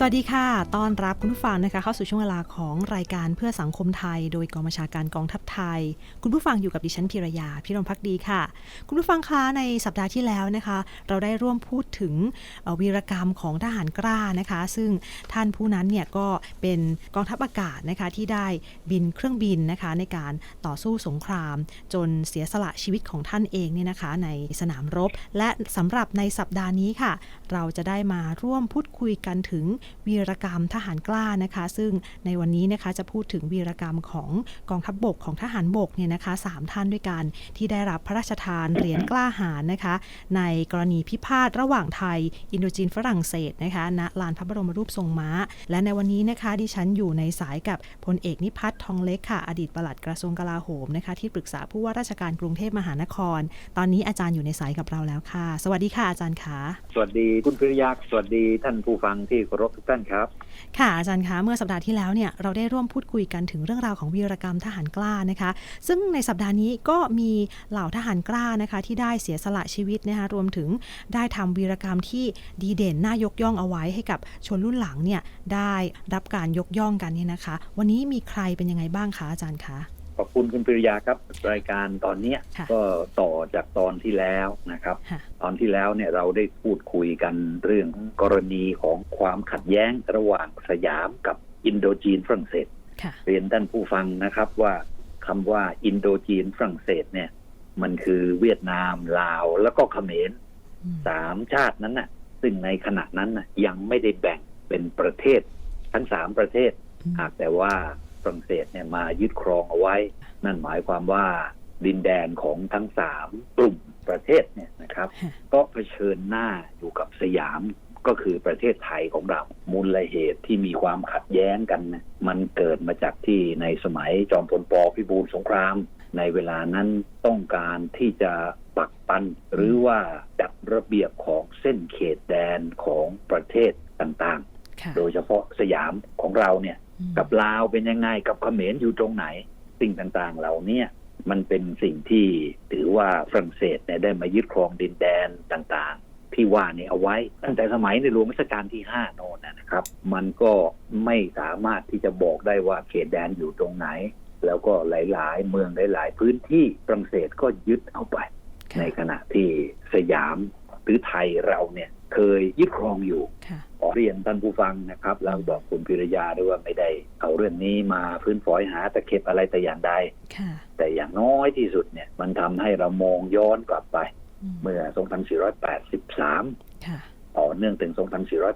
สวัสดีค่ะ ต้อนรับคุณผู้ฟังนะคะเข้าสู่ช่วงเวลาของรายการเพื่อสังคมไทย โดยกองบัญชาการกองทัพไทย คุณผู้ฟังอยู่กับดิฉันพิรยาพิรมพักดีค่ะ คุณผู้ฟังคะในสัปดาห์ที่แล้วนะคะ เราได้ร่วมพูดถึงวีรกรรมของทหารกล้านะคะ ซึ่งท่านผู้นั้นเนี่ยก็เป็นกองทัพอากาศนะคะที่ได้บินเครื่องบินนะคะในการต่อสู้สงคราม จนเสียสละชีวิตของท่านเองเนี่ยนะคะในสนามรบ และสำหรับในสัปดาห์นี้ค่ะ เราจะได้มาร่วมพูดคุยกันถึงวีรกรรมทหารกล้านะคะ ซึ่งในวันนี้นะคะจะพูดถึงวีรกรรมของกองทัพบบกของทหารบกเนี่ยนะคะสามท่านด้วยกันที่ได้รับพระราชทานเหรียญกล้าหาญนะคะ ในกรณีพิพาทระหว่างไทย อินโดจีนฝรั่งเศสนะคะณลานพระบรมรูปทรงม้า และในวันนี้นะคะดิฉันอยู่ในสายกับพลเอกนิพัฒน์ทองเล็กค่ะ อดีตปลัดกระทรวงกลาโหมนะคะ ที่ปรึกษาผู้ว่าราชการกรุงเทพมหานคร ตอนนี้อาจารย์อยู่ในสายกับเราแล้วค่ะ สวัสดีค่ะอาจารย์คะสวัสดีคุณพิริยาสวัสดีท่านผู้ฟังที่เคารพทุกท่านครับ ค่ะอาจารย์คะเมื่อสัปดาห์ที่แล้วเนี่ยเราได้ร่วมพูดคุยกันถึงเรื่องราวของวีรกรรมทหารกล้านะคะ ซึ่งในสัปดาห์นี้ก็มีเหล่าทหารกล้านะคะที่ได้เสียสละชีวิตนะคะรวมถึงได้ทำวีรกรรมที่ดีเด่นน่ายกย่องเอาไว้ให้กับชนรุ่นหลังเนี่ยได้รับการยกย่องกันเนี่ยนะคะ วันนี้มีใครเป็นยังไงบ้างคะอาจารย์คะ ขอบคุณคุณพิริยาครับ รายการตอนเนี้ยค่ะก็ต่อจากตอนที่แล้วนะครับค่ะตอนที่แล้วเนี่ยเราได้พูดคุยกันเรื่องกรณีของความขัดแย้งระหว่างสยามกับอินโดจีนฝรั่งเศสค่ะเรียนท่านผู้ฟังนะครับว่าคำว่าอินโดจีนฝรั่งเศสเนี่ย มันคือเวียดนามลาวแล้วก็เขมรอืมสามชาตินั้นน่ะ ซึ่งในขณะนั้นน่ะยังไม่ได้แบ่งเป็นประเทศ ทั้งสามประเทศหากแต่ว่า ฝรั่งเศสเนี่ยมายึดครองเอาไว้ นั่นหมายความว่าดินแดนของทั้งสามกลุ่มประเทศเนี่ยนะครับค่ะก็เผชิญหน้าอยู่กับสยามก็คือประเทศไทยของเรามูลเหตุที่มีความขัดแย้งกันนะมันเกิดมาจากที่ในสมัยจอมพลปพิบูลสงคราม ในเวลานั้นต้องการที่จะปักปันหรือว่าจัดระเบียบของเส้นเขตแดนของประเทศต่างค่ะๆโดยเฉพาะสยามของเราเนี่ยอืม กับลาวเป็นยังไงกับเขมรอยู่ตรงไหน สิ่งต่างๆ เหล่าเนี้มันเป็นสิ่งที่ถือว่าฝรั่งเศสเนี่ยได้มายึดครองดินแดนต่างๆ ที่ว่านี่เอาไว้ ตั้งแต่สมัยในหลวงรัชกาลที่ห้าโน่นนะนะครับ มันก็ไม่สามารถที่จะบอกได้ว่าเขตแดนอยู่ตรงไหน แล้วก็หลาย ๆ เมืองหลาย ๆ พื้นที่ฝรั่งเศสก็ยึดเอาไปค่ะในขณะที่สยาม หรือไทยเราเนี่ยเคยยึดครองอยู่ค่ะขอเรียนท่านผู้ฟังนะครับแล้วบอกคุณพิรยาด้วยว่าไม่ได้เอาเรื่องนี้มาพื้นฝอยหาตะเข็บอะไรแต่อย่างใดค่ะแต่อย่างน้อยที่สุดเนี่ยมันทำให้เรามองย้อนกลับไปอืมเมื่อ 2483ค่ะต่อเนื่องถึง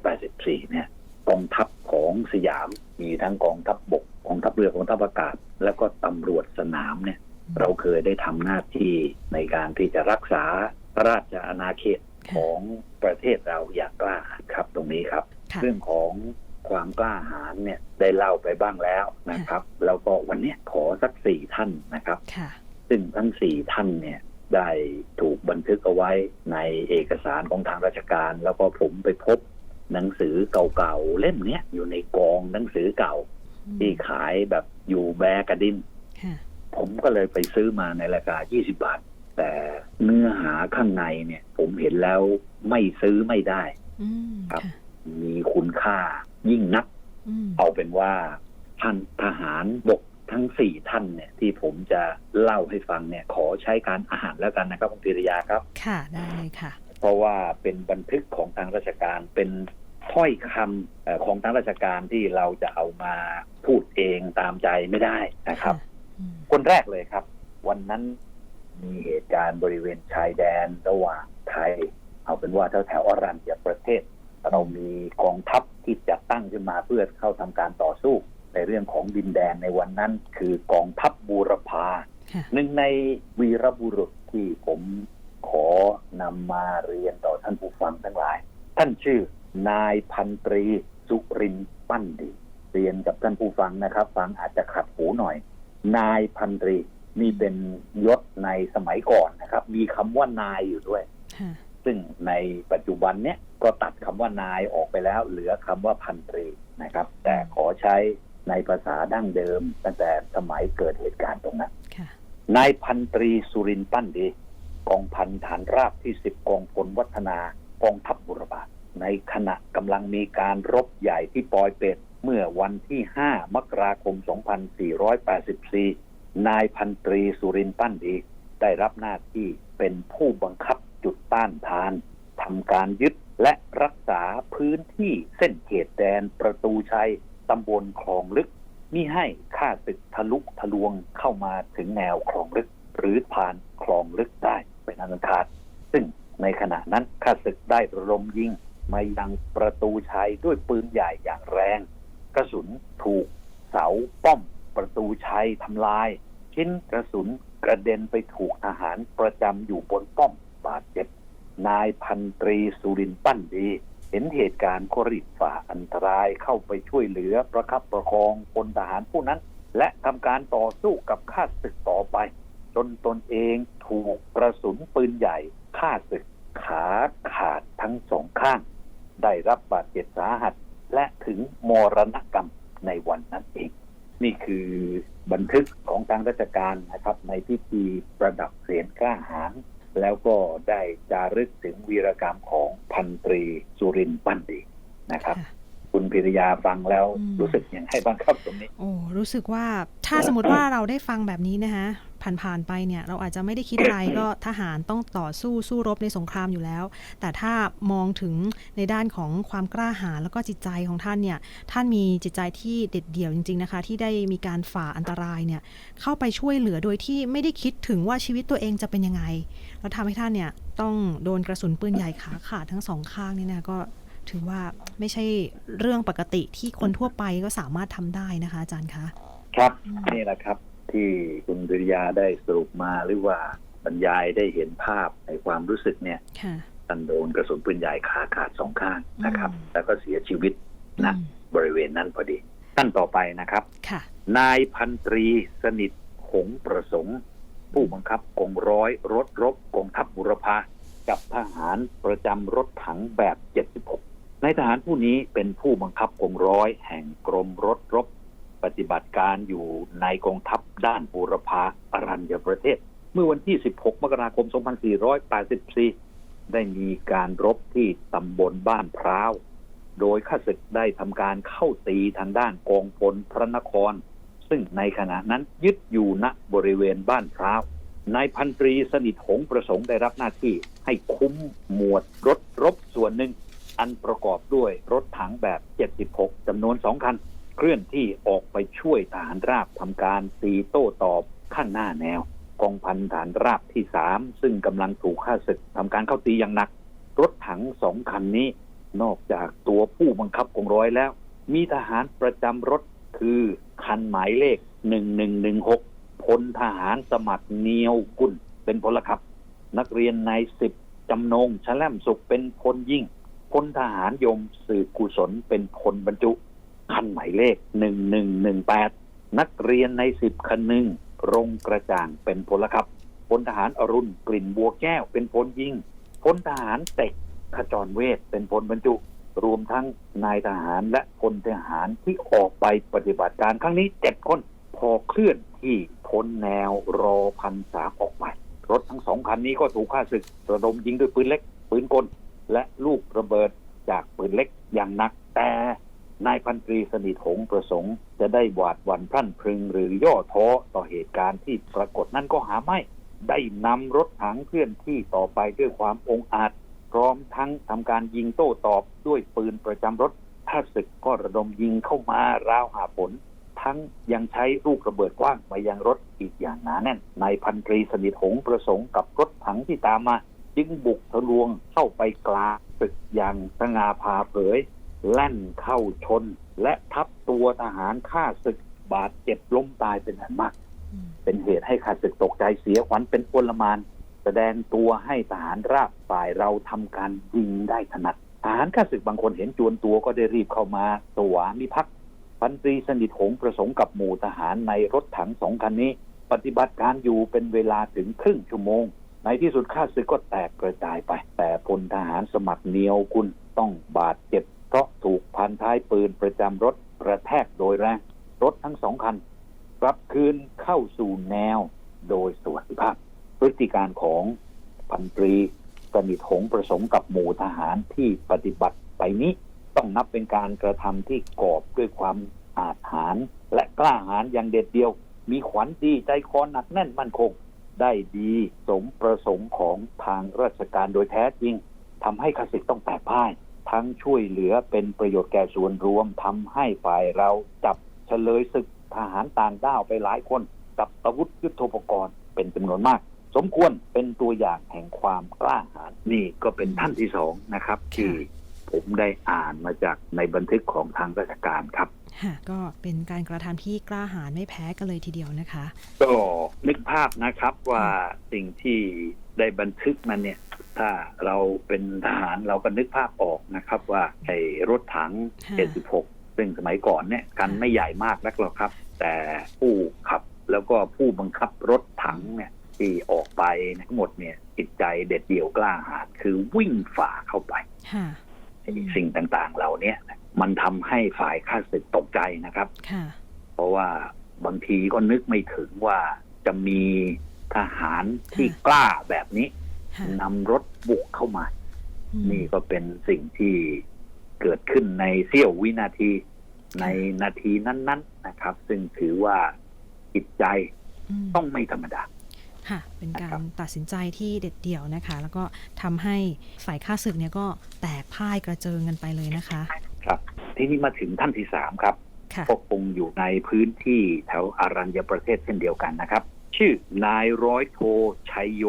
2484 เนี่ยกองทัพของสยามมีทั้งกองทัพบบกกองทัพเรือกองทัพอากาศ แล้วก็ตำรวจสนามเนี่ย เราเคยได้ทำหน้าที่ในการที่จะรักษาพระราชอาณาเขตค่ะ ของประเทศเราอย่างกล้าหาญครับตรงนี้ครับค่ะเรื่องของความกล้าหาญเนี่ยได้เล่าไปบ้างแล้วนะครับ แล้วก็วันเนี้ยขอสักสี่ท่านนะครับค่ะซึ่งทั้งสี่ท่านเนี่ยได้ถูกบันทึกเอาไว้ในเอกสารของทางราชการ แล้วก็ผมไปพบหนังสือเก่าๆเล่มเนี้ยอยู่ในกองหนังสือเก่า ที่ขายแบบอยู่แบกระดินค่ะผมก็เลยไปซื้อมาในราคา 20 บาท แต่เนื้อหาข้างในเนี่ย ผมเห็นแล้วไม่ซื้อไม่ได้อืมครับค่ะมีคุณค่ายิ่งนักอืมเอาเป็นว่าท่านทหารบกทั้งสี่ท่านเนี่ย ที่ผมจะเล่าให้ฟังเนี่ย ขอใช้การอ่านแล้วกันนะครับคุณปิริยาครับ ค่ะได้เลยค่ะ เพราะว่าเป็นบันทึกของทางราชการเป็นถ้อยคำเอ่อของทางราชการที่เราจะเอามาพูดเองตามใจไม่ได้นะครับอืมคนแรกเลยครับ วันนั้น มีเหตุการณ์บริเวณชายแดนระหว่างไทย เอาเป็นว่าแถวแถวอรัญญประเทศ เรามีกองทัพที่จัดตั้งขึ้นมาเพื่อเข้าทำการต่อสู้ ในเรื่องของดินแดนในวันนั้น คือกองทัพบูรพาหนึ่งในวีรบุรุษที่ผมขอนำมาเรียนต่อท่านผู้ฟังทั้งหลาย ท่านชื่อนายพันตรีสุรินทร์ปั้นดี เรียนกับท่านผู้ฟังนะครับ ฟังอาจจะขัดหูหน่อย นายพันตรี นี่เป็นยศในสมัยก่อนนะครับ มีคำว่านายอยู่ด้วยค่ะซึ่งในปัจจุบันเนี้ยก็ตัดคำว่านายออกไปแล้ว เหลือคำว่าพันตรีนะครับ แต่ขอใช้ในภาษาดั้งเดิม ตั้งแต่สมัยเกิดเหตุการณ์ตรงนั้นค่ะนายพันตรีสุรินทร์ปั้นดีกองพันฐานราบที่สิบกองพลวัฒนากองทัพบุรพาในขณะกำลังมีการรบใหญ่ที่ปอยเป็ดเมื่อวันที่ 5 มกราคม 2484 นายพันตรีสุรินปั้นดีได้รับหน้าที่เป็นผู้บังคับจุดต้านทานทำการยึดและรักษาพื้นที่เส้นเขตแดนประตูชัยตำบลคลองลึกมิให้ข้าศึกทะลุทะลวงเข้ามาถึงแนวคลองลึก หรือผ่านคลองลึกได้เป็นอันขาด ซึ่งในขณะนั้นข้าศึกได้ระดมยิงมายังประตูชัยด้วยปืนใหญ่อย่างแรง กระสุนถูกเสาป้อม ประตูชัยทำลาย ชิ้นกระสุนกระเด็นไปถูกทหารประจำอยู่บนป้อมบาดเจ็บ นายพันตรีสุรินปั้นดี เห็นเหตุการณ์ก็รีบฝ่าอันตรายเข้าไปช่วยเหลือประคับประคองพลทหารผู้นั้น และทำการต่อสู้กับข้าศึกต่อไป จนตนเองถูกกระสุนปืนใหญ่ฆ่าศึกขาขาดทั้งสองข้าง ได้รับบาดเจ็บสาหัสและถึงมรณกรรมในวันนั้นเอง นี่คือบันทึกของทางราชการนะครับ ในพิธีประดับเสียนกล้าหาญแล้วก็ได้จารึกถึงวีรกรรมของพันตรีสุรินทร์ปั้นดีนะครับค่ะคุณพิริยาฟังแล้วอืมรู้สึกยังไงบ้างครับตรงนี้ โอ้รู้สึกว่าถ้าสมมติว่าเราได้ฟังแบบนี้นะคะ ผ่านๆไปเนี่ยเราอาจจะไม่ได้คิดอะไรก็ทหารต้องต่อสู้สู้รบในสงครามอยู่แล้ว แต่ถ้ามองถึงในด้านของความกล้าหาญแล้วก็จิตใจของท่านเนี่ยท่านมีจิตใจที่เด็ดเดี่ยวจริงๆนะคะ ที่ได้มีการฝ่าอันตรายเนี่ยเข้าไปช่วยเหลือโดยที่ไม่ได้คิดถึงว่าชีวิตตัวเองจะเป็นยังไง แล้วทำให้ท่านเนี่ยต้องโดนกระสุนปืนใหญ่ขาขาดทั้งสองข้างนี่นะก็ถือว่าไม่ใช่เรื่องปกติที่คนทั่วไปก็สามารถทำได้นะคะ อาจารย์คะ ครับนี่แหละครับ ที่คุณพิริยาได้สรุปมาหรือว่าบรรยายได้เห็นภาพในความรู้สึกเนี่ยค่ะท่านโดนกระสุนปืนใหญ่ขาขาดสองข้างนะครับอืมแล้วก็เสียชีวิตณอืมบริเวณนั้นพอดีท่านต่อไปนะครับค่ะนายพันตรีสนิทหงส์ประสงค์ ผู้บังคับกองร้อยรถรบกองทัพบุรพากับทหารประจำรถถังแบบ 76นายทหารผู้นี้เป็นผู้บังคับกองร้อยแห่งกรมรถรบ ปฏิบัติการอยู่ในกองทัพด้านบูรพาอรัญญประเทศ เมื่อวันที่ 16 มกราคม 2484 ได้มีการรบที่ตำบลบ้านพร้าว โดยข้าศึกได้ทำการเข้าตีทางด้านกองพลพระนคร ซึ่งในขณะนั้นยึดอยู่ณบริเวณบ้านพร้าวนายพันตรีสนิทหงส์ประสงค์ได้รับหน้าที่ให้คุ้มหมวดรถรบส่วนหนึ่ง อันประกอบด้วยรถถังแบบ 76จำนวนสองคัน เคลื่อนที่ออกไปช่วยทหารราบทำการตีโต้ตอบข้างหน้าแนว กองพันฐานราบที่สามซึ่งกำลังถูกข้าศึกทำการเข้าตีอย่างหนัก รถถังสองคันนี้ นอกจากตัวผู้บังคับกองร้อยแล้ว มีทหารประจำรถคือคันหมายเลข1116พลทหารสมัครเนียวกุลเป็นพลขับ นักเรียนในสิบจำนงชะแลมสุขเป็นพลยิ่งพลทหารยมสืบกุศลเป็นพลบรรจุ คันหมายเลข1118นักเรียนในสิบคันหนึ่งรงกระจ่างเป็นพลขับพลทหารอรุณกลิ่นบัวแก้วเป็นพลยิงพลทหารเต็กขจรเวทเป็นพลบรรจุ รวมทั้งนายทหารและพลทหารที่ออกไปปฏิบัติการครั้งนี้เจ็ดคนพอเคลื่อนที่พ้นแนวรอพันสามออกไป รถทั้งสองคันนี้ก็ถูกฆ่าศึกระดมยิงด้วยปืนเล็ก ปืนกล และลูกระเบิดจากปืนเล็กอย่างหนักแต่ นายพันตรีสนิทหงประสงค์ จะได้หวาดหวั่นพรั่นพรึงหรือย่อท้อต่อเหตุการณ์ที่ปรากฏนั้นก็หาไม่ ได้นำรถถังเคลื่อนที่ต่อไปด้วยความองอาจ พร้อมทั้งทำการยิงโต้ตอบด้วยปืนประจำรถถ้าศึกก็ระดมยิงเข้ามาราวหาผล ทั้งยังใช้ลูกระเบิดกว้างมายังรถอีกอย่างหนาแน่นนายพันตรีสนิทหงประสงค์กับรถถังที่ตามมา จึงบุกทะลวงเข้าไปกลางศึกอย่างสง่าผ่าเผย แล่นเข้าชน และทับตัวทหารฆ่าศึกบาดเจ็บล้มตายเป็นอันมากอืมเป็นเหตุให้ข้าศึกตกใจเสียขวัญเป็นพลมาน แสดงตัวให้ทหารราบฝ่ายเราทำการยิงได้ถนัดทหารข้าศึกบางคนเห็นจวนตัวก็ได้รีบเข้ามาสวามิภักดิ์พันตรีสนิทหงส์ประสงค์กับหมู่ทหารในรถถังสองคันนี้ ปฏิบัติการอยู่เป็นเวลาถึงครึ่งชั่วโมง ในที่สุดข้าศึกก็แตกกระจายไป แต่พลทหารสมัครเนียวกุลต้องบาดเจ็บ เพราะถูกพันท้ายปืนประจำรถกระแทกโดยแรงรถทั้งสองคันกลับคืนเข้าสู่แนวโดยสวัสดิภาพ พฤติการของพันตรีสนิทหงประสงค์กับหมู่ทหารที่ปฏิบัติไปนี้ต้องนับเป็นการกระทำที่กอบด้วยความอาจหารและกล้าหาญอย่างเด็ดเดียว มีขวัญดีใจคอหนักแน่นมั่นคง ได้ดีสมประสงค์ของทางราชการโดยแท้จริงทำให้ข้าศึกต้องแตกพ่าย ทั้งช่วยเหลือเป็นประโยชน์แก่ส่วนรวมทำให้ฝ่ายเราจับเฉลยศึกทหารต่างด้าวไปหลายคน กับอาวุธยุทโธปกรณ์เป็นจำนวนมาก สมควรเป็นตัวอย่างแห่งความกล้าหาญนี่ก็เป็นท่านที่สองนะครับ ที่ผมได้อ่านมาจากในบันทึกของทางราชการครับค่ะก็เป็นการกระทำที่กล้าหาญไม่แพ้กันเลยทีเดียวนะคะ ก็นึกภาพนะครับว่าสิ่งที่ ได้บันทึกมันเนี่ย ถ้าเราเป็นทหารเราก็นึกภาพออกนะครับ ว่าไอ้รถถังค่ะ76 ซึ่งสมัยก่อนเนี่ยกันไม่ใหญ่มากนักหรอกครับ แต่ผู้ขับแล้วก็ผู้บังคับรถถังเนี่ยที่ออกไปทั้งหมดเนี่ยจิตใจเด็ดเดี่ยวกล้าหาญคือวิ่งฝ่าเข้าไปค่ะไอ้สิ่งต่างๆเหล่าเนี้ยมันทำให้ฝ่ายข้าศึกตกใจนะครับค่ะเพราะว่าบางทีก็นึกไม่ถึงว่าจะมี ทหารที่ค่ะกล้าแบบนี้ค่ะนำรถบุกเข้ามาอืมนี่ก็เป็นสิ่งที่เกิดขึ้นในเสี้ยววินาทีในนาทีนั้นๆนะครับ ซึ่งถือว่าจิตใจมต้องไม่ธรรมดาค่ะเป็นกานะครัรบตัดสินใจที่เด็ดเดี่ยวนะคะ แล้วก็ทำให้ฝ่ายข้าศึกเนี่ยก็แตกพ่ายกระเจิงกันไปเลยนะคะ ครับ ทีนี้มาถึงท่านที่สามครับค่ะก็คงอยู่ในพื้นที่แถวอารัญญประเทศเช่นเดียวกันนะครับ ชื่อนายร้อยโทชัยโย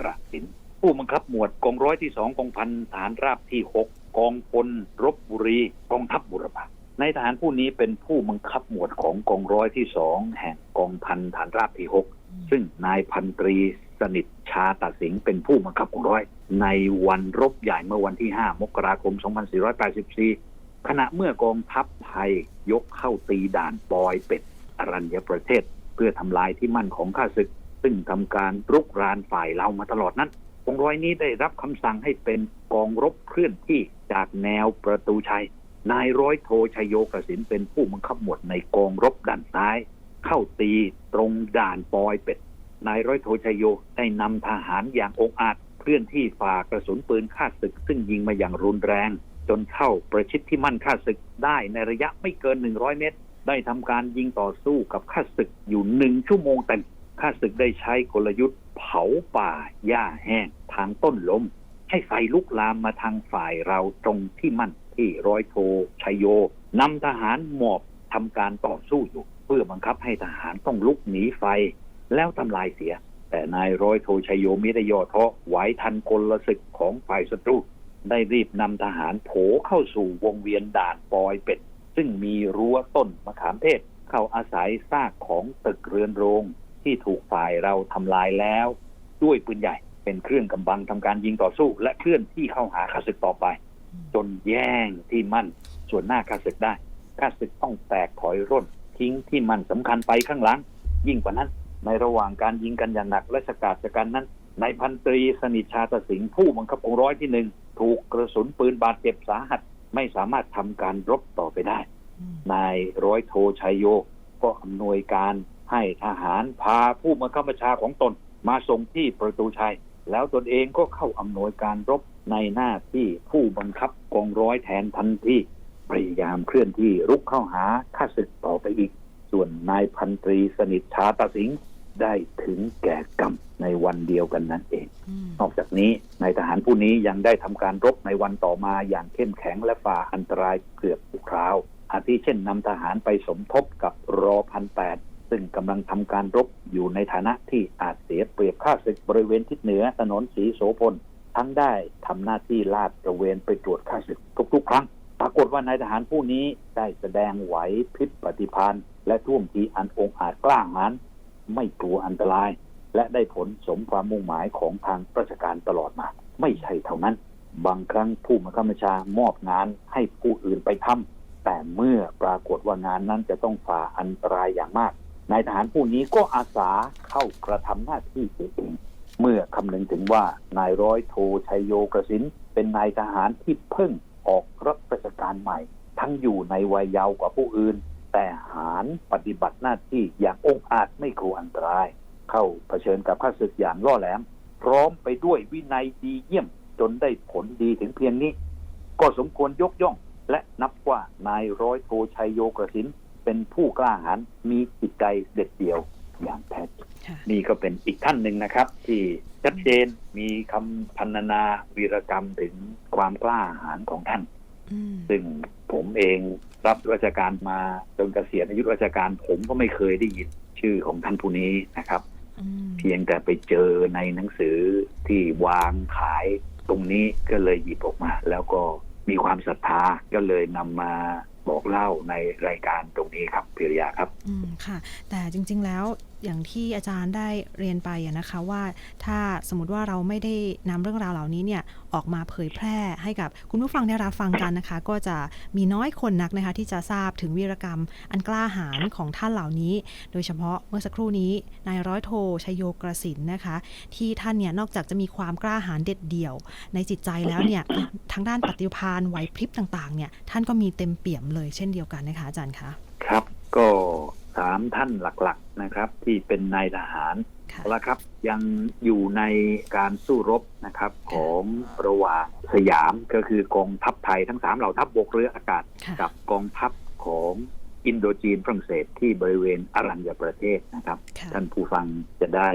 กระสิน ผู้บังคับหมวดกองร้อยที่สองกองพันฐานราบที่หกกองพลรบบุรีกองทัพบุรพานายทหารผู้นี้เป็นผู้บังคับหมวดของกองร้อยที่สองแห่งกองพันฐานราบที่หกซึ่งนายพันตรีสนิทชาตัดสิงห์เป็นผู้บังคับกองร้อย ในวันรบใหญ่เมื่อวันที่ 5 มกราคม 2484 ขณะเมื่อกองทัพไทยยกเข้าตีด่านปอยเป็ดอรัญญประเทศ เพื่อทำลายที่มั่นของข้าศึก ซึ่งทำการรุกรานฝ่ายเรามาตลอดนั้นกองร้อยนี้ได้รับคำสั่งให้เป็นกองรบเคลื่อนที่จากแนวประตูชัย นายร้อยโทชัยโยกสินเป็นผู้บังคับหมวดในกองรบด้านซ้าย เข้าตีตรงด่านปอยเป็ด นายร้อยโทชัยโยได้นำทหารอย่างองอาจเคลื่อนที่ฝ่ากระสุนปืนฆ่าศึก ซึ่งยิงมาอย่างรุนแรง จนเข้าประชิดที่มั่นฆ่าศึกได้ในระยะไม่เกิน 100 เมตร ได้ทำการยิงต่อสู้กับข้าศึกอยู่หนึ่งชั่วโมงเต็มข้าศึกได้ใช้กลยุทธ์เผาป่าหญ้าแห้งทางต้นลม ให้ไฟลุกลามมาทางฝ่ายเราตรงที่มั่นที่ร้อยโทชัยโยนำทหารหมอบทำการต่อสู้อยู่ เพื่อบังคับให้ทหารต้องลุกหนีไฟ แล้วทำลายเสีย แต่นายร้อยโทชัยโยมิได้ย่อท้อไหวทันกลศึกของฝ่ายศัตรูได้รีบนำทหารโผเข้าสู่วงเวียนด่านปอยเป็ด ซึ่งมีรั้วต้นมะขามเทศ เข้าอาศัยซากของตึกเรือนโรงที่ถูกฝ่ายเราทำลายแล้ว ด้วยปืนใหญ่เป็นเครื่องกำบังทำการยิงต่อสู้ และเคลื่อนที่เข้าหาข้าศึกต่อไป จนแย่งที่มั่นส่วนหน้าข้าศึกได้ข้าศึกต้องแตกถอยร่น ทิ้งที่มั่นสำคัญไปข้างหลัง ยิ่งกว่านั้น ในระหว่างการยิงกันอย่างหนักและสกัดจากกันนั้นนายพันตรีสนิทชาตสิงห์ผู้บังคับกองร้อยที่หนึ่งถูกกระสุนปืนบาดเจ็บสาหัส ไม่สามารถทำการรบต่อไปได้อืมนายร้อยโทชัยโยก็อำนวยการให้ทหารพาผู้บังคับบัญชาของตน มาส่งที่ประตูชัย แล้วตนเองก็เข้าอำนวยการรบในหน้าที่ผู้บังคับกองร้อยแทนทันทีพยายามเคลื่อนที่รุกเข้าหาข้าศึกต่อไปอีก ส่วนนายพันตรีสนิทชาตสิงห์ ได้ถึงแก่กรรมในวันเดียวกันนั่นเองอืมนอกจากนี้นายทหารผู้นี้ยังได้ทำการรบในวันต่อมาอย่างเข้มแข็งและฝ่าอันตรายเกือบทุกคราว อาทิเช่นนำทหารไปสมทบกับรอพันแปดซึ่งกำลังทำการรบอยู่ในฐานะที่อาจเสียเปรียบข้าศึกบริเวณทิศเหนือถนนสีโสพลทั้งได้ทำหน้าที่ลาดตระเวนไปตรวจข้าศึกทุกๆครั้ง ปรากฏว่านายทหารผู้นี้ได้แสดงไหวพริบปฏิภาณและท่วมทีอันองอาจกล้าหาญ ไม่กลัวอันตราย และได้ผลสมความมุ่งหมายของทางราชการตลอดมา ไม่ใช่เท่านั้น บางครั้งผู้บังคับบัญชามอบงานให้ผู้อื่นไปทำแต่เมื่อปรากฏว่างานนั้นจะต้องฝ่าอันตรายอย่างมากนายทหารผู้นี้ก็อาสาเข้ากระทำหน้าที่เองเมื่อคำนึงถึงว่านายร้อยโทชัยโยกระสินเป็นนายทหารที่เพิ่งออกรับราชการใหม่ ทั้งอยู่ในวัยเยาว์กว่าผู้อื่น แแต่หารปฏิบัติหน้าที่อย่างองอาจไม่กลัวอันตราย เข้าเผชิญกับข้าศึกอย่างล่อแหลม พร้อมไปด้วยวินัยดีเยี่ยมจนได้ผลดีถึงเพียงนี้ ก็สมควรยกย่อง และนับว่านายร้อยโทชัยโยกระสิน เป็นผู้กล้าหาญมีจิตใจเด็ดเดี่ยวอย่างแท้จริงค่ะนี่ก็เป็นอีกท่านหนึ่งนะครับ ที่ชัดเจนมีคำพรรณนาวีรกรรมถึงความกล้าหาญของท่านอืมซึ่งผมเอง รับราชการมาจนเกษียณอายุราชการผมก็ไม่เคยได้ยินชื่อของท่านผู้นี้นะครับอืมเพียงแต่ไปเจอในหนังสือที่วางขายตรงนี้ก็เลยหยิบออกมา แล้วก็มีความศรัทธาก็เลยนำมาบอกเล่าในรายการตรงนี้ครับพิริยาครับ อืมค่ะ แต่จริง ๆ แล้วอย่างที่อาจารย์ได้เรียนไปนะคะว่าถ้าสมมติว่าเราไม่ได้นำเรื่องราวเหล่านี้เนี่ยออกมาเผยแพร่ให้กับคุณผู้ฟังได้รับฟังกันนะคะ ก็จะมีน้อยคนนักนะคะ ที่จะทราบถึงวีรกรรมอันกล้าหาญของท่านเหล่านี้ โดยเฉพาะเมื่อสักครู่นี้นายร้อยโทชัยโยกระสินนะคะ ที่ท่านเนี่ยนอกจากจะมีความกล้าหาญเด็ดเดี่ยว ในจิตใจแล้วเนี่ยทางด้านปฏิภาณไหวพริบต่างๆเนี่ยท่านก็มีเต็มเปี่ยมเลยเช่นเดียวกันนะคะอาจารย์คะครับก็ สามท่านหลักๆนะครับ ที่เป็นนายทหารค่ะแล้วครับ ยังอยู่ในการสู้รบนะครับของระหว่างสยามก็คือกองทัพไทยทั้งสามเหล่าทัพบกเรืออากาศค่ะกับกองทัพของอินโดจีนฝรั่งเศสที่บริเวณอารัญญประเทศนะครับค่ะท่านผู้ฟังจะได้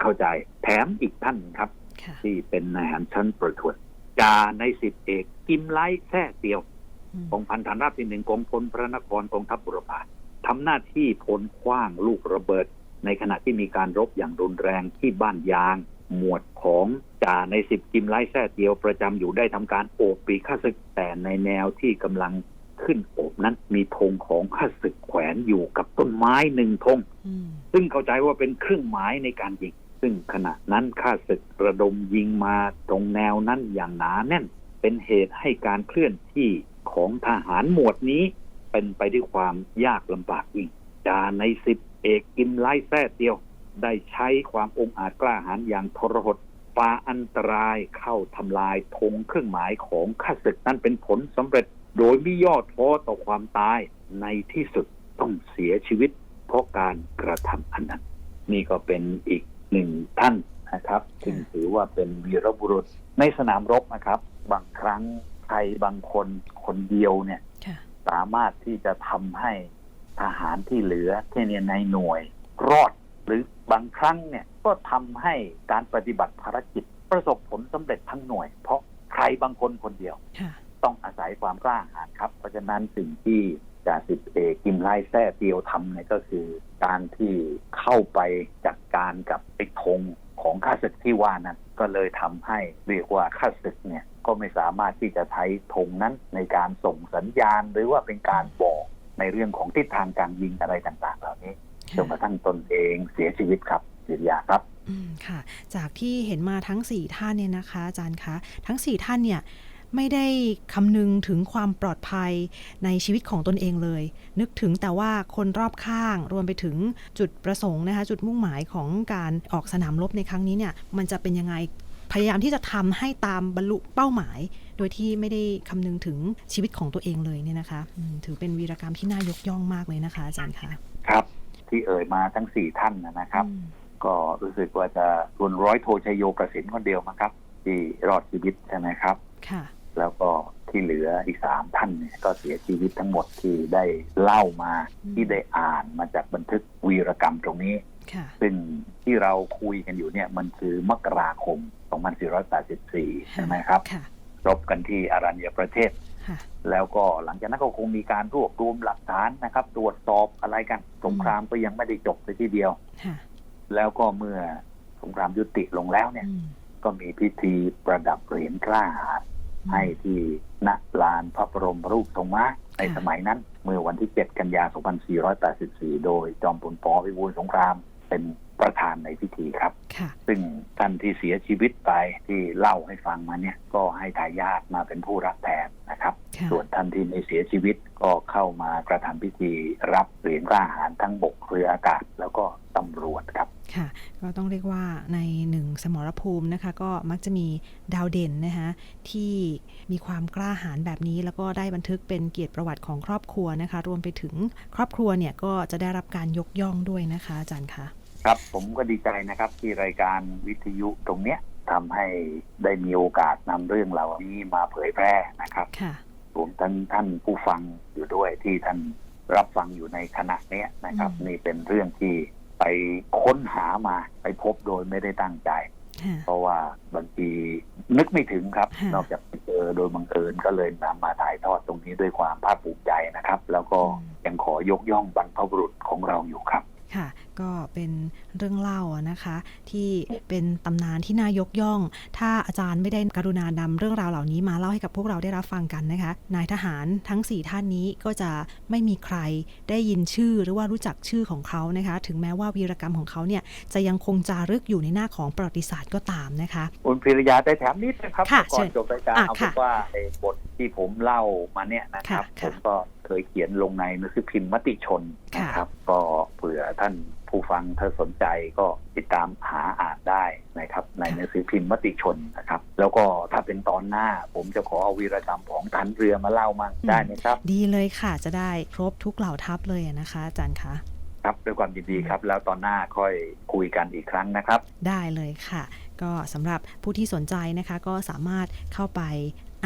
เข้าใจแถมอีกท่านครับค่ะที่เป็นนายทหารชั้นประทวนจาในสิบเอกกิมไลแท้เตียวอืมกองพันฐานราบที่หนึ่งกองพลพระนครกองทัพบุรพา ทำหน้าที่พลคว้างลูกระเบิด ในขณะที่มีการรบอย่างรุนแรงที่บ้านยาง หมวดของจ่าในสิบกิมไลแท้เตียวประจำอยู่ได้ทำการโอบปีข้าศึกแต่ในแนวที่กำลังขึ้นโอบนั้นมีธงของข้าศึกแขวนอยู่กับต้นไม้หนึ่งธงซึ่งเข้าใจว่าเป็นเครื่องหมายในการยิงซึ่งขณะนั้นข้าศึกระดมยิงมาตรงแนวนั้นอย่างหนาแน่น เป็นเหตุให้การเคลื่อนที่ของทหารหมวดนี้ เป็นไปด้วยความยากลำบากยิ่งจาในสิบเอกกิมไล่แท้เดียว ได้ใช้ความองอาจกล้าหาญอย่างทรหดฝ่าอันตรายเข้าทำลายธงเครื่องหมายของข้าศึกนั้นเป็นผลสำเร็จ โดยไม่ย่อท้อต่อความตายในที่สุดต้องเสียชีวิต เพราะการกระทำอันนั้น นี่ก็เป็นอีกหนึ่งท่านนะครับซึ่งถือว่าเป็นวีรบุรุษในสนามรบนะครับ บางครั้งใครบางคนคนเดียวเนี่ย สามารถที่จะทำให้ทหารที่เหลือที่เนี่ยในหน่วย รอดหรือบางครั้งเนี่ยก็ทำให้การปฏิบัติภารกิจ ประสบผลสำเร็จทั้งหน่วย เพราะใครบางคนคนเดียวค่ะต้องอาศัยความกล้าหาญครับ เพราะฉะนั้นสิ่งที่จ่าสิบเอกกิมไลแท้เตียวทำเนี่ยก็คือ การที่เข้าไปจัดการกับไอ้ธง ของข้าศึกที่ว่านั้นก็เลยทำให้เรียกว่าข้าศึกเนี่ยก็ไม่สามารถที่จะใช้ธงนั้นในการส่งสัญญาณ หรือว่าเป็นการบอกในเรื่องของทิศทางการยิงอะไรต่างๆ เหล่านี้จนกระทั่งตนเองเสียชีวิตครับสิริยาครับอืมค่ะ จากที่เห็นมาทั้ง 4 ท่านเนี่ยนะคะ อาจารย์คะ ทั้ง 4 ท่านเนี่ย ไม่ได้คำนึงถึงความปลอดภัยในชีวิตของตนเองเลย นึกถึงแต่ว่าคนรอบข้างรวมไปถึงจุดประสงค์นะคะจุดมุ่งหมายของการออกสนามรบในครั้งนี้เนี่ยมันจะเป็นยังไงพยายามที่จะทำให้ตามบรรลุเป้าหมาย โดยที่ไม่ได้คำนึงถึงชีวิตของตัวเองเลยเนี่ยนะคะอืมถือเป็นวีรกรรมที่น่ายกย่องมากเลยนะคะอาจารย์คะครับ ที่เอ่ยมาทั้งสี่ท่านนะครับอืมก็รู้สึกว่าจะส่วนร้อยโทชัยโยกระสินคนเดียวมั้งครับ ที่รอดชีวิตใช่ไหมครับ ค่ะ แล้วก็ที่เหลืออีกสามท่านเนี่ยก็เสียชีวิตทั้งหมดที่ได้เล่ามาอืมที่ได้อ่านมาจากบันทึกวีรกรรมตรงนี้ค่ะซึ่งที่เราคุยกันอยู่เนี่ยมันคือมกราคม 2484 ใช่ไหมครับค่ะรบกันที่อารัญญประเทศค่ะแล้วก็หลังจากนั้นก็คงมีการรวบรวมหลักฐานนะครับ ตรวจสอบอะไรกัน สงครามก็ยังไม่ได้จบไปทีเดียวค่ะแล้วก็เมื่อสงครามยุติลงแล้วเนี่ยอืมก็มีพิธีประดับเหรียญกล้าหาญ ให้ที่ณลานพระบรมรูปทรงม้าในสมัยนั้น เมื่อวันที่ 7 กันยายน2484 โดยจอมพลปพิบูลสงครามเป็นประธานในพิธีครับค่ะซึ่งท่านที่เสียชีวิตไปที่เล่าให้ฟังมาเนี่ย ก็ให้ทายาทมาเป็นผู้รับแทนนะครับค่ะ ส่วนท่านที่ไม่เสียชีวิตก็เข้ามากระทำพิธีรับเหรียญกล้าหาญทั้งบกเรืออากาศ แล้วก็ตำรวจครับค่ะก็ต้องเรียกว่าในหนึ่งสมรภูมินะคะ ก็มักจะมีดาวเด่นนะคะที่มีความกล้าหาญแบบนี้ แล้วก็ได้บันทึกเป็นเกียรติประวัติของครอบครัวนะคะ รวมไปถึงครอบครัวเนี่ยก็จะได้รับการยกย่องด้วยนะคะอาจารย์คะครับผมก็ดีใจนะครับที่รายการวิทยุตรงเนี้ยทำให้ได้มีโอกาสนำเรื่องเหล่านี้มาเผยแพร่นะครับค่ะ รวมทั้งท่านผู้ฟังอยู่ด้วยที่ท่านรับฟังอยู่ในขณะเนี้ยนะครับอืมนี่เป็นเรื่องที่ไปค้นหามาไปพบโดยไม่ได้ตั้งใจค่ะเพราะว่าบางทีนึกไม่ถึงครับค่ะนอกจากไปเจอโดยบังเอิญก็เลยนำมาถ่ายทอดตรงนี้ด้วยความภาคภูมิใจนะครับ แล้วก็ยังขอยกย่องบรรพบุรุษของเราอยู่ครับ ค่ะ ก็เป็นเรื่องเล่าอะนะคะ ที่เป็นตำนานที่น่ายกย่อง ถ้าอาจารย์ไม่ได้กรุณานำเรื่องราวเหล่านี้มาเล่าให้กับพวกเราได้รับฟังกันนะคะ นายทหารทั้ง 4 ท่านนี้ก็จะไม่มีใครได้ยินชื่อหรือว่ารู้จักชื่อของเขานะคะ ถึงแม้ว่าวีรกรรมของเขาเนี่ยจะยังคงจารึกอยู่ในหน้าของประวัติศาสตร์ก็ตามนะคะคุณพิรยาได้แถมนิดนะครับค่ะก่อนเชิญจบรายการอะเอาเป็ค่ะนว่าไอ้บท ที่ผมเล่ามาเนี่ยนะครับ ค่ะผค่ะมก็เคยเขียนลงในหนังสือพิมพ์มติชนค่ะนะครับ ก็เผื่อท่านผู้ฟังถ้าสนใจก็ติดตามหาอ่านได้นะครับ ในหนังสือพิมพ์มติชนนะครับ แล้วก็ถ้าเป็นตอนหน้า ผมจะขอเอาวีรกรรมของทันเรือมาเล่ามั่งได้ไหมครับ ดีเลยค่ะจะได้ครบทุกเหล่าทัพเลยอะนะคะอาจารย์คะ ครับด้วยความยินดีครับ แล้วตอนหน้าค่อยคุยกันอีกครั้งนะครับ ได้เลยค่ะ ก็สำหรับผู้ที่สนใจนะคะ ก็สามารถเข้าไป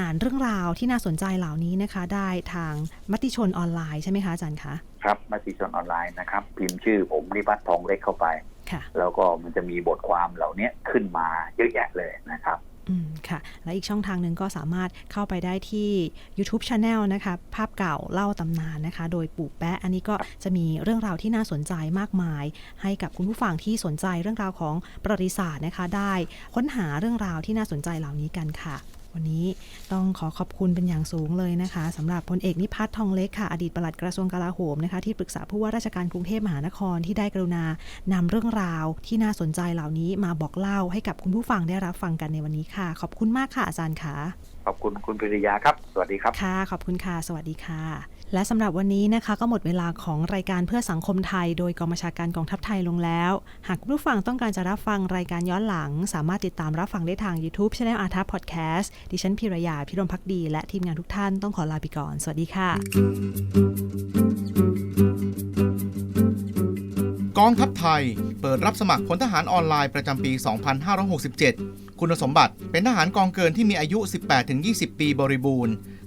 อ่านเรื่องราวที่น่าสนใจเหล่านี้นะคะ ได้ทางมติชนออนไลน์ใช่ไหมคะอาจารย์คะครับมติชนออนไลน์นะครับ พิมพ์ชื่อผมนิพัฒน์ทองเล็กเข้าไปค่ะแล้วก็มันจะมีบทความเหล่านี้ขึ้นมาเยอะแยะเลยนะครับอืมค่ะ และอีกช่องทางหนึ่งก็สามารถเข้าไปได้ที่ YouTube Channel นะคะ ภาพเก่าเล่าตำนานนะคะ โดยปู่แปะ อันนี้ก็จะมีเรื่องราวที่น่าสนใจมากมาย ให้กับคุณผู้ฟังที่สนใจเรื่องราวของประวัติศาสตร์นะคะ ได้ค้นหาเรื่องราวที่น่าสนใจเหล่านี้กันค่ะ วันนี้ต้องขอขอบคุณเป็นอย่างสูงเลยนะคะสำหรับพลเอกนิพัฒน์ทองเล็กค่ะ อดีตปลัดกระทรวงกลาโหมนะคะที่ปรึกษาผู้ว่าราชการกรุงเทพมหานครที่ได้กรุณานำเรื่องราวที่น่าสนใจเหล่านี้มาบอกเล่าให้กับคุณผู้ฟังได้รับฟังกันในวันนี้ค่ะ ขอบคุณมากค่ะอาจารย์ค่ะ ขอบคุณคุณพิริยาครับ สวัสดีครับ ค่ะ ขอบคุณค่ะ สวัสดีค่ะ และสำหรับวันนี้นะคะก็หมดเวลาของรายการเพื่อสังคมไทย โดยกองบัญชาการกองทัพไทยลงแล้ว หากคุณผู้ฟังต้องการจะรับฟังรายการย้อนหลัง สามารถติดตามรับฟังได้ทาง YouTube Channel อาทัพพอดแคสต์ดิฉันพิรยาพิรมพักดี และทีมงานทุกท่านต้องขอลาไปก่อน สวัสดีค่ะ กองทัพไทย เปิดรับสมัครพลทหารออนไลน์ประจำปี 2567 คุณสมบัติเป็นทหารกองเกินที่มีอายุ 18-20 ปีบริบูรณ์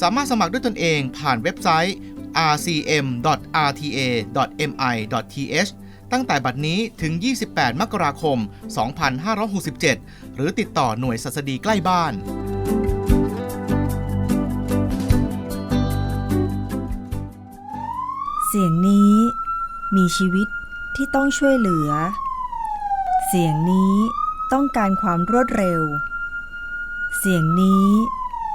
สามารถสมัครด้วยตนเองผ่านเว็บไซต์ rcm.rta.mi.th ตั้งแต่บัดนี้ถึง 28 มกราคม 2567 หรือติดต่อหน่วยสัสดีใกล้บ้านเสียงนี้มีชีวิตที่ต้องช่วยเหลือ เสียงนี้ต้องการความรวดเร็ว เสียงนี้